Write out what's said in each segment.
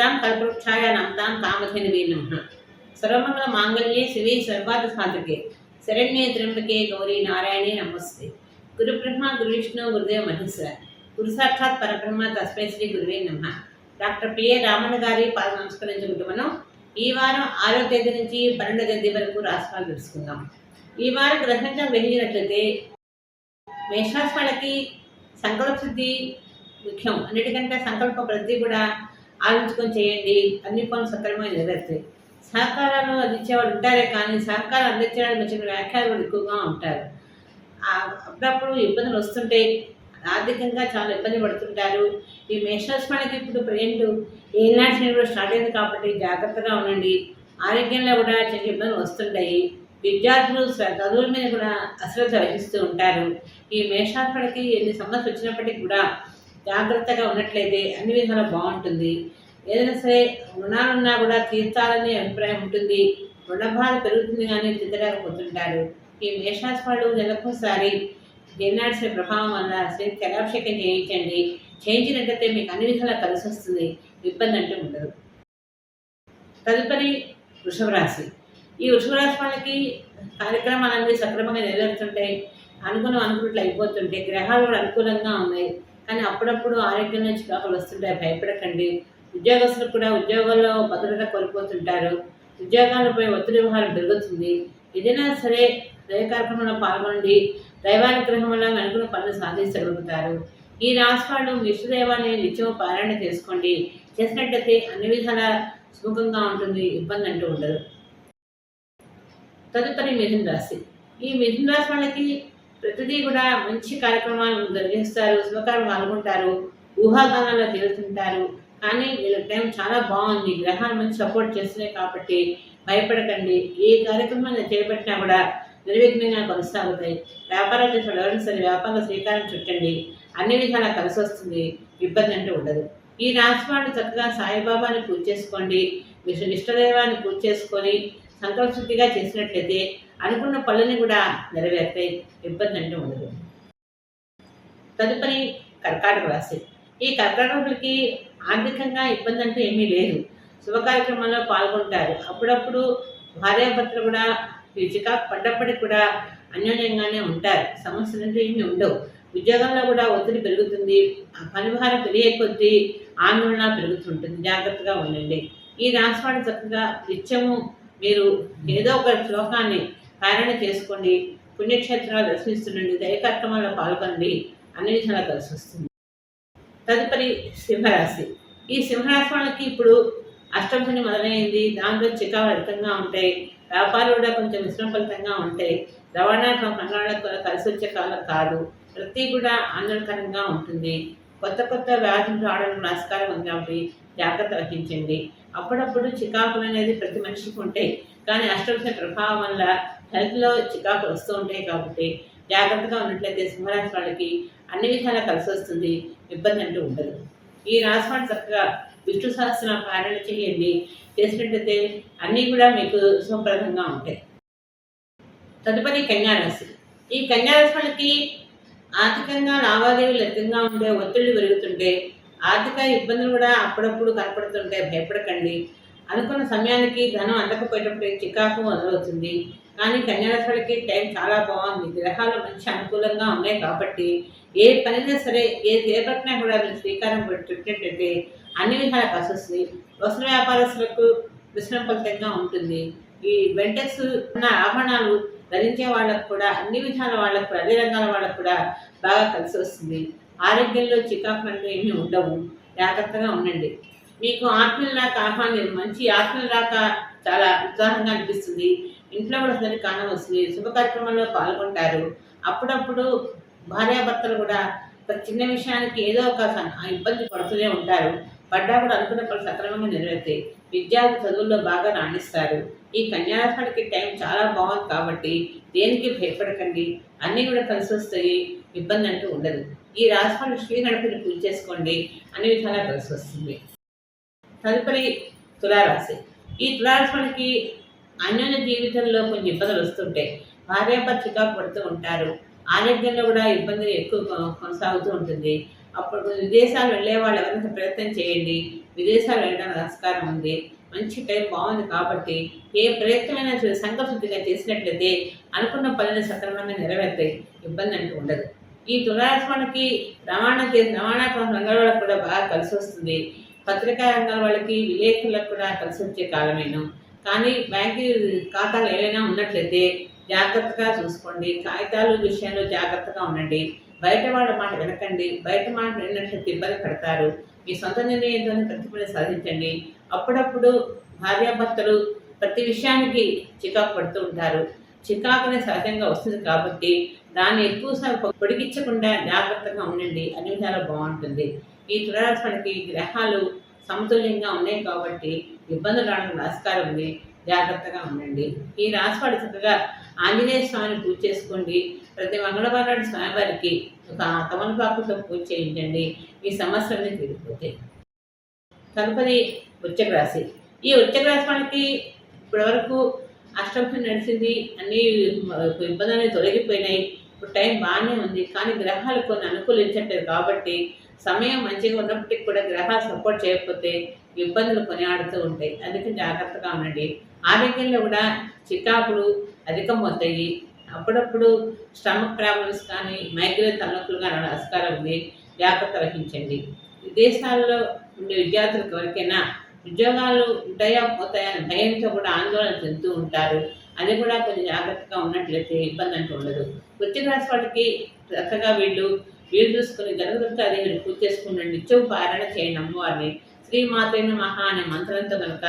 కల్పలతాం కల్పవృక్షాయ నమతాం కామధేనువే నమ. సర్వమంగళ మాంగళ్యే శివే సర్వార్థ సాధకే శరణ్యే త్ర్యంబకే గౌరీ నారాయణే నమస్తే. గురు బ్రహ్మ గురు విష్ణు గురుదేవ మహేశ్వర గురు సాక్షాత్ పరబ్రహ్మ తస్మై శ్రీ గురువే నమ. డాక్టర్ పిఏ రామన్ గారి పాద నమస్కరించుకుంటూ మనం ఈ వారం ఆరో తేదీ నుంచి పన్నెండో తేదీ వరకు రాష్ట్రాలు తెలుసుకుందాం. ఈ వారం గ్రహంగా గ్రహించినట్లయితే మేషరాశి వాళ్ళకి సంకల్ప శుద్ధి ముఖ్యం. అన్నిటికంటే సంకల్ప ప్రతి కూడా ఆలోచించుకొని చేయండి. అన్ని పనులు సక్రమంగా నెరవేరుతాయి. సహకారాలు అందించేవాళ్ళు ఉంటారే కానీ సహకారం అందించడానికి వచ్చిన వ్యాఖ్యలు ఎక్కువగా ఉంటారు. అప్పుడప్పుడు ఇబ్బందులు వస్తుంటాయి ఆర్థికంగా చాలా ఇబ్బంది పడుతుంటారు. ఈ మేషరాశి ఇప్పుడు ప్రజెంట్ ఏనాటి కూడా స్టార్ట్ అయింది కాబట్టి జాగ్రత్తగా ఉండండి. ఆరోగ్యంలో కూడా చిన్న ఇబ్బందులు వస్తుంటాయి. విద్యార్థులు చదువుల మీద కూడా అశ్రద్ధ వహిస్తూ ఉంటారు. ఈ మేషాత్మడికి ఎన్ని సమస్యలు వచ్చినప్పటికీ కూడా జాగ్రత్తగా ఉన్నట్లయితే అన్ని విధాలు బాగుంటుంది. ఏదైనా సరే రుణాలున్నా కూడా తీర్చాలనే అభిప్రాయం ఉంటుంది. రుణ పెరుగుతుంది కానీ తీర్చలేకపోతుంటారు ఈ మేషరాశి వాళ్ళు నెలకొకసారి ఏనాడ్సే ప్రభావం వల్ల శ్రీ చేయించండి. చేయించినట్టయితే మీకు అన్ని విధాలా కలిసి వస్తుంది. ఇబ్బంది అంటే ఉండదు. తదుపరి వృషభ రాశి ఈ వృషభ రాశి వాళ్ళకి కార్యక్రమాలన్నీ సక్రమంగా నెరవేరుతుంటాయి. అనుకున్న అనుకున్నట్లు అయిపోతుంటాయి. గ్రహాలు కూడా అనుకూలంగా ఉన్నాయి. కానీ అప్పుడప్పుడు ఆరోగ్యం నుంచి చికాకులు వస్తుంటాయి. భయపడకండి. ఉద్యోగస్తులు కూడా ఉద్యోగాల్లో భద్రత కోల్పోతుంటారు. ఉద్యోగాలపై ఒత్తిడి వ్యవహారం పెరుగుతుంది. ఏదైనా సరే దైవ కార్యక్రమంలో పాల్గొనండి. దైవానుగ్రహం వల్ల అనుకున్న పనులు సాధించగలుగుతారు. ఈ రాష్ట్రాలు వాళ్ళు మీ ఇష్టదైవాన్ని నిత్యం పారాయణ చేసుకోండి. చేసినట్టయితే అన్ని విధాల సుముఖంగా ఉంటుంది ఇబ్బంది అంటూ ఉండదు. తదుపరి మిథున రాశి. ఈ మిథున రాశి వాళ్ళకి ప్రతిదీ కూడా మంచి కార్యక్రమాలు జరిగిస్తారు శుభకారం పాల్గొంటారు ఊహాగానాల్లో తేలుతుంటారు. కానీ వీళ్ళ టైం చాలా బాగుంది. గ్రహాలు మంచి సపోర్ట్ చేస్తున్నాయి కాబట్టి భయపడకండి. ఏ కార్యక్రమాన్ని చేపట్టినా కూడా నిర్విఘ్నంగా కొనసాగుతాయి. వ్యాపారాలు చేసే ఎవరైనా సరే వ్యాపారంలో శ్రీకారం చుట్టండి. అన్ని విధాలా కలిసి వస్తుంది. ఇబ్బంది అంటే ఉండదు. ఈ రాశి వాళ్ళు చక్కగా సాయిబాబాని పూజ చేసుకోండి. విష్ణు ఇష్టదైవాన్ని పూజ చేసుకొని సంకల్పశుద్ధిగా చేసినట్లయితే అనుకున్న పనులని కూడా నెరవేరుతాయి ఇబ్బంది అంటే ఉండదు. తదుపరి కర్కాటక రాశి. ఈ కర్కాటకులకి ఆర్థికంగా ఇబ్బంది అంటే ఏమీ లేదు. శుభ కార్యక్రమాల్లో పాల్గొంటారు. అప్పుడప్పుడు భార్యాభర్తలు కూడా ఈ చికాకు పడ్డప్పటికి కూడా అన్యోన్యంగానే ఉంటారు. సమస్యలు అంటే ఏమీ ఉండవు. ఉద్యోగంలో కూడా ఒత్తిడి పెరుగుతుంది. ఆ పని పెరిగే కొద్దీ ఆందోళన పెరుగుతుంటుంది. జాగ్రత్తగా ఉండండి. ఈ రాష్ట్రాన్ని చక్కగా నిత్యము మీరు ఏదో ఒక శ్లోకాన్ని పారాయణ చేసుకోండి పుణ్యక్షేత్రాలు దర్శిస్తుండండి దయ కార్యక్రమాల్లో పాల్గొనండి అన్ని విషయాలు కలిసి వస్తుంది. తదుపరి సింహరాశి. ఈ సింహరాశి వాళ్ళకి ఇప్పుడు అష్టంశని మొదలైంది. దాంట్లో చికాకు అధికంగా ఉంటాయి. వ్యాపారాలు కూడా కొంచెం మిశ్రమ ఫలితంగా ఉంటాయి. రవాణా కంగాళ్ళకు కలిసి వచ్చే కాలం కాదు. ప్రతి కూడా ఆందోళనకరంగా ఉంటుంది. కొత్త కొత్త వ్యాధులు రావడానికి నమస్కారం ఉంది కాబట్టి జాగ్రత్త వహించండి. అప్పుడప్పుడు చికాకులు అనేది ప్రతి మనిషికి ఉంటాయి. కానీ అష్టంశ ప్రభావం వల్ల హెల్త్లో చికాకులు వస్తూ ఉంటాయి కాబట్టి జాగ్రత్తగా ఉన్నట్లయితే సింహరాశి వాళ్ళకి అన్ని విధాలా కలిసి వస్తుంది ఇబ్బంది అంటూ ఉండదు. ఈ రాశి వాళ్ళు చక్కగా విష్ణు సహస్రం పాలన చేయండి. చేసినట్లయితే అన్నీ కూడా మీకు శుభప్రదంగా ఉంటాయి. తదుపరి కన్యారాశి ఈ కన్యారాశి వాళ్ళకి ఆర్థికంగా లావాదేవీలు అధికంగా ఉంటే ఒత్తిళ్ళు పెరుగుతుంటే ఆర్థిక ఇబ్బందులు కూడా అప్పుడప్పుడు కనపడుతుంటే భయపడకండి. అనుకున్న సమయానికి ధనం అందకపోయేటప్పుడు చికాకు మొదలవుతుంది. కానీ కన్యారాశి టైం చాలా బాగుంది. గ్రహాలు మంచి అనుకూలంగా ఉన్నాయి కాబట్టి ఏ పనైనా సరే ఏ చేపట్టినా కూడా మీరు శ్రీకారం చుట్టినట్టయితే అన్ని విధాల కలిసి వస్తుంది వస్త్ర వ్యాపారస్తులకు విశ్రమ ఫలితంగా ఉంటుంది. ఈ వెంటెక్స్ ఉన్న ఆభరణాలు ధరించే వాళ్ళకు కూడా అన్ని విధాల వాళ్ళకు కూడా అన్ని రంగాల వాళ్ళకు కూడా బాగా కలిసి వస్తుంది. ఆరోగ్యంలో చికాకులు ఏమీ ఉండవు. జాగ్రత్తగా ఉండండి. మీకు ఆత్మీయుల రాక ఆహ్వానం మంచి ఆత్మీయుల రాక చాలా ఉత్సాహంగా అనిపిస్తుంది. ఇంట్లో కూడా సరి కాలం వస్తుంది. శుభ కార్యక్రమంలో పాల్గొంటారు. అప్పుడప్పుడు భార్యాభర్తలు కూడా ప్రతి చిన్న విషయానికి ఏదో ఒక ఇబ్బంది పడుతూనే ఉంటారు. పడ్డా కూడా అనుకున్న పనులు సక్రమంగా నెరవేరుతాయి. విద్యార్థి చదువుల్లో బాగా రాణిస్తారు. ఈ కన్యారాశికి టైం చాలా బాగుంది కాబట్టి దేనికి భయపడకండి. అన్నీ కూడా కలిసి వస్తాయి. ఇబ్బంది అంటూ ఉండదు. ఈ రాశి శ్రీ గణపతిని పూజ చేసుకోండి అన్ని విధాలా కలిసి వస్తుంది. తదుపరి తులారాశి. ఈ తులారాశి అన్యోన్య జీవితంలో కొంచెం ఇబ్బందులు వస్తుంటాయి. భార్యాభర్త చికాకు పడుతూ ఉంటారు. ఆరోగ్యంలో కూడా ఇబ్బంది ఎక్కువ కొనసాగుతూ ఉంటుంది. అప్పుడు విదేశాలు వెళ్ళే వాళ్ళు ఎవరైనా ప్రయత్నం చేయండి. విదేశాలు వెళ్ళడానికి ఆస్కారం ఉంది. మంచి టైం బాగుంది కాబట్టి ఏ ప్రయత్నమైనా సరే సంకల్పశుద్ధిగా చేసినట్లయితే అనుకున్న పనులు సక్రమంగా నెరవేర్తాయి. ఇబ్బంది అంటూ ఉండదు. ఈ తులారాశి రవాణా చేసి రవాణా రంగాల వాళ్ళకి కూడా బాగా కలిసి వస్తుంది. పత్రికా రంగాల వాళ్ళకి విలేకరులకు కూడా కలిసి వచ్చే కాలమేను. కానీ బ్యాంకు ఖాతాలు ఏవైనా ఉన్నట్లయితే జాగ్రత్తగా చూసుకోండి. కాగితాలు విషయంలో జాగ్రత్తగా ఉండండి. బయట వాళ్ళ మాట వినకండి. బయట మాట విన్నట్లయితే ఇబ్బంది పడతారు. మీ సొంత నిర్ణయంతో ప్రతిఫలం సాధించండి. అప్పుడప్పుడు భార్యాభర్తలు ప్రతి విషయానికి చికాకు పడుతూ ఉంటారు. చికాకునే సహజంగా వస్తుంది కాబట్టి దాన్ని ఎక్కువసార్లు పొడిగించకుండా జాగ్రత్తగా ఉండండి. అన్ని విధాలు బాగుంటుంది. ఈ తులారాశికి గ్రహాలు సమతుల్యంగా ఉన్నాయి కాబట్టి ఇబ్బందులు రావడానికి ఆస్కారం ఉంది. జాగ్రత్తగా ఉండండి. ఈ రాశివాడు చక్కగా ఆంజనేయ స్వామిని పూజ చేసుకోండి. ప్రతి మంగళవారం స్వామివారికి ఒక తమలపాకుతో పూజ చేయించండి. ఈ సమస్యలన్నీ తీరిపోతాయి. తదుపరి వృశ్చిక రాశి. ఈ వృశ్చిక రాశి వాళ్ళకి ఇప్పటివరకు అష్టమి నడిచింది. అన్ని ఇబ్బందులు తొలగిపోయినాయి. ఇప్పుడు టైం బాగానే ఉంది. కానీ గ్రహాలు కొన్ని అనుకూలించట్లేదు కాబట్టి సమయం మంచిగా ఉన్నప్పటికీ కూడా గ్రహాలు సపోర్ట్ చేయకపోతే ఇబ్బందులు కొనియాడుతూ ఉంటాయి. అందుకే జాగ్రత్తగా ఉండండి. ఆరోగ్యంలో కూడా చికాకులు అధికమవుతాయి. అప్పుడప్పుడు స్టమక్ ప్రాబ్లమ్స్ కానీ మైగ్రేన్ తలనొప్పులు కానీ ఆస్కారం ఉంది. జాగ్రత్త వహించండి. విదేశాల్లో ఉండే విద్యార్థులకు ఎవరికైనా ఉద్యోగాలు ఉంటాయా పోతాయని అని భయంతో కూడా ఆందోళన చెందుతూ ఉంటారు. అది కూడా కొంచెం జాగ్రత్తగా ఉన్నట్లయితే ఇబ్బంది అంటూ ఉండదు. వృత్తి రాసి వాటికి చక్కగా వీళ్ళు వీలు చూసుకుని గణదుర్గాదేవిని పూజ చేసుకుని నిత్యం పారాయణ చేయండి అమ్మవారిని. శ్రీమాతైన మహా అనే మంత్రంతో కనుక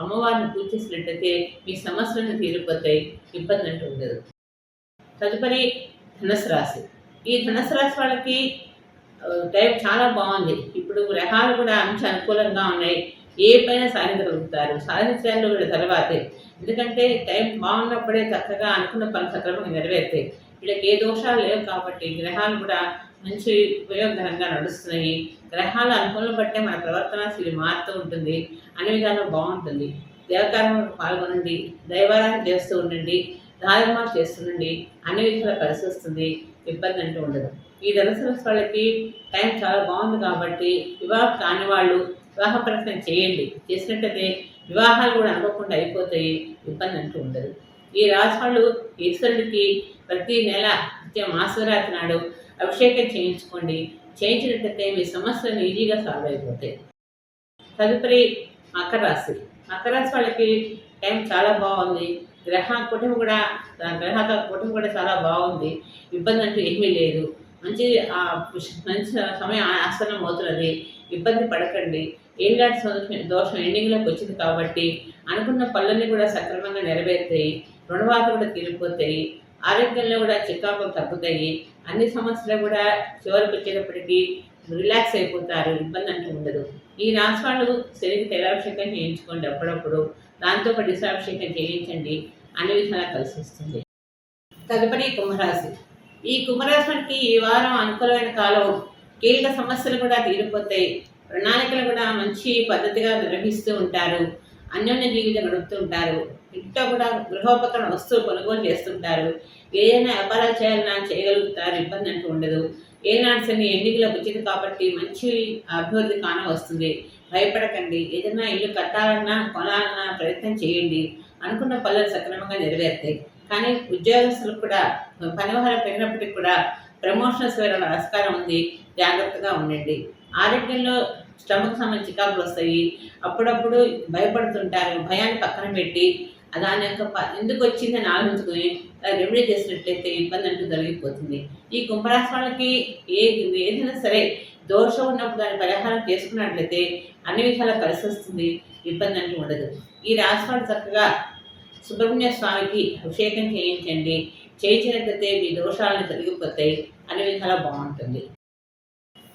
అమ్మవారిని పూజ చేసినట్లయితే మీ సమస్యలను తీరిపోతాయి ఇబ్బంది అంటూ ఉండదు. తదుపరి ధనుసు రాశి ఈ ధనుసు రాశి వాళ్ళకి టైం చాలా బాగుంది. ఇప్పుడు గ్రహాలు కూడా మంచి అనుకూలంగా ఉన్నాయి. ఏ పైన సాధించగలుగుతారు సాధించడంలో వీళ్ళ తర్వాతే. ఎందుకంటే టైం బాగున్నప్పుడే చక్కగా అనుకున్న పని సక్రమంగా నెరవేరుతాయి. వీళ్ళకి ఏ దోషాలు లేవు కాబట్టి గ్రహాలు కూడా మంచి ఉపయోగకరంగా నడుస్తున్నాయి. గ్రహాల అనుకూలం బట్టే మన ప్రవర్తన శైలి మారుతూ ఉంటుంది. అన్ని విధాలు బాగుంటుంది. దేవకారంలో పాల్గొనండి. దైవారాన్ని చేస్తూ ఉండండి. దారిమా చేస్తుండండి. అన్ని విధాలు కలిసి వస్తుంది. ఇబ్బంది అంటూ ఉండదు. ఈ ధనుసు వాళ్ళకి టైం చాలా బాగుంది కాబట్టి వివాహం కాని వాళ్ళు వివాహ ప్రయత్నం చేయండి. చేసినట్టయితే వివాహాలు కూడా అనుకోకుండా అయిపోతాయి. ఇబ్బంది అంటూ ఉండదు. ఈ రాశి వాళ్ళు ఈశ్వరుడికి ప్రతి నెల నిత్యం మహాశివరాత్రి నాడు అభిషేకం చేయించుకోండి. చేయించినట్టయితే మీ సమస్యలు ఈజీగా సాల్వ్ అయిపోతాయి. తదుపరి మకర రాశి. మకర రాశి వాళ్ళకి టైం చాలా బాగుంది. గ్రహ కుటుంబం కూడా గ్రహ కుటుంబం కూడా చాలా బాగుంది. ఇబ్బంది అంటూ ఏమీ లేదు. మంచి మంచి సమయం ఆసనం అవుతున్నది. ఇబ్బంది పడకండి. ఏళ్ళాటి దోషం ఎండింగ్లోకి వచ్చింది కాబట్టి అనుకున్న పనులన్నీ కూడా సక్రమంగా నెరవేరుతాయి. రుణవాత కూడా తీరిపోతాయి. ఆరోగ్యంలో కూడా చికాకులు తగ్గుతాయి. అన్ని సమస్యలు కూడా చివరికి వచ్చేటప్పటికీ రిలాక్స్ అయిపోతారు ఇబ్బంది అంటూ ఉండదు. ఈ రాశి వాళ్ళు శనికి తైలాభిషేకం చేయించుకోండి అప్పుడప్పుడు. దాంతో పాటు ఇసాభిషేకం చేయించండి. అన్ని విధాలా కలిసి వస్తుంది. తదుపరి కుంభరాశి. ఈ కుంభరాశికి ఈ వారం అనుకూలమైన కాలం. కీలక సమస్యలు కూడా తీరిపోతాయి. ప్రణాళికలు కూడా మంచి పద్ధతిగా నిర్వహిస్తూ ఉంటారు. అన్యోన్య జీవితం నడుపుతుంటారు. ఇంట్లో కూడా గృహోపకరణ వస్తువులు కొనుగోలు చేస్తుంటారు. ఏదైనా వ్యాపారాలు చేయాలన్నా చేయగలుగుతారు ఇబ్బంది అంటూ ఉండదు. ఏనాడు శని ఎన్నికలకు వచ్చింది కాబట్టి మంచి అభివృద్ధి కాన వస్తుంది. భయపడకండి. ఏదైనా ఇల్లు కట్టాలన్నా కొనాలన్నా ప్రయత్నం చేయండి. అనుకున్న పనులు సక్రమంగా నెరవేరుతాయి. కానీ ఉద్యోగస్తులకు కూడా పనివారం పెరిగినప్పటికీ కూడా ప్రమోషన్స్ వేరే ఆస్కారం ఉంది. జాగ్రత్తగా ఉండండి. ఆరోగ్యంలో స్టమక్ సంబంధించి చికాకులు వస్తాయి. అప్పుడప్పుడు భయపడుతుంటారు. భయాన్ని పక్కన పెట్టి దాని యొక్క ఎందుకు వచ్చిందని ఆలోచించుకొని రెమెడీ చేసినట్లయితే ఇబ్బంది అంటూ జరిగిపోతుంది ఈ కుంభరాశి వాళ్ళకి ఏ ఏదైనా సరే దోషం ఉన్నప్పుడు దాని పరిహారం చేసుకున్నట్లయితే అన్ని విధాలా కలిసి వస్తుంది. ఇబ్బంది అంటూ ఉండదు. ఈ రాశి వాళ్ళు చక్కగా సుబ్రహ్మణ్య స్వామికి అభిషేకం చేయించండి. చేయించినట్లయితే మీ దోషాలను తొలగిపోతాయి. అన్ని విధాలా బాగుంటుంది.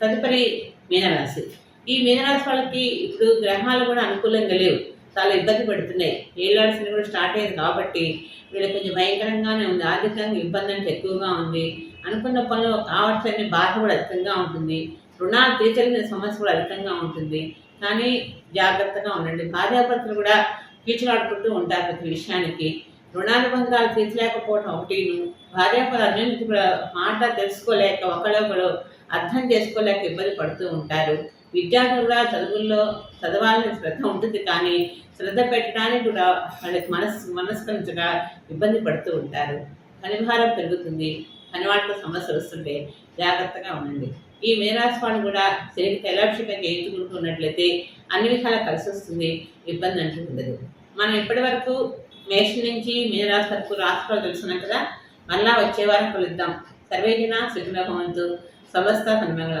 తదుపరి మీనరాశి. ఈ మీనరాశి వాళ్ళకి ఇప్పుడు గ్రహాలు కూడా అనుకూలంగా లేవు. చాలా ఇబ్బంది పడుతున్నాయి. ఏళ్ళాల్సిన కూడా స్టార్ట్ అయ్యింది కాబట్టి వీళ్ళకి కొంచెం భయంకరంగానే ఉంది. ఆర్థికంగా ఇబ్బంది అంటే ఎక్కువగా ఉంది. అనుకున్న పనులు కావచ్చని బాధ కూడా అధికంగా ఉంటుంది. రుణాలు తీర్చలేని సమస్య కూడా అధికంగా ఉంటుంది. కానీ జాగ్రత్తగా ఉండండి. భార్యాభర్తలు కూడా కీచులాడుకుంటూ ఉంటారు ప్రతి విషయానికి. రుణానుబంధాలు తీర్చలేకపోవడం ఒకటిను. భార్యాభర్త మాట తెలుసుకోలేక ఒకళ్ళొకరు అర్థం చేసుకోలేక ఇబ్బంది పడుతూ ఉంటారు. విద్యార్థులు కూడా చదువుల్లో చదవాలని శ్రద్ధ ఉంటుంది కానీ శ్రద్ధ పెట్టడానికి కూడా వాళ్ళకి మనస్సు మనస్కరించగా ఇబ్బంది పడుతూ ఉంటారు. పనిభారం పెరుగుతుంది పని వాళ్ళతో సమస్యలు వస్తుంటే జాగ్రత్తగా ఉండండి. ఈ మేరాస్ వాళ్ళు కూడా శరీర తైలాభిషేకం చేయించుకుంటున్నట్లయితే అన్ని విధాల కలిసి వస్తుంది ఇబ్బంది అంటూ ఉండదు. మనం ఇప్పటివరకు మేషం నుంచి మీనరాశి వరకు రాశిఫలాలు తెలుసుకున్నాం కదా మళ్ళా వచ్చే వారం కలుద్దాం. సర్వేజన సుఖిన సమస్త సన్మంగళ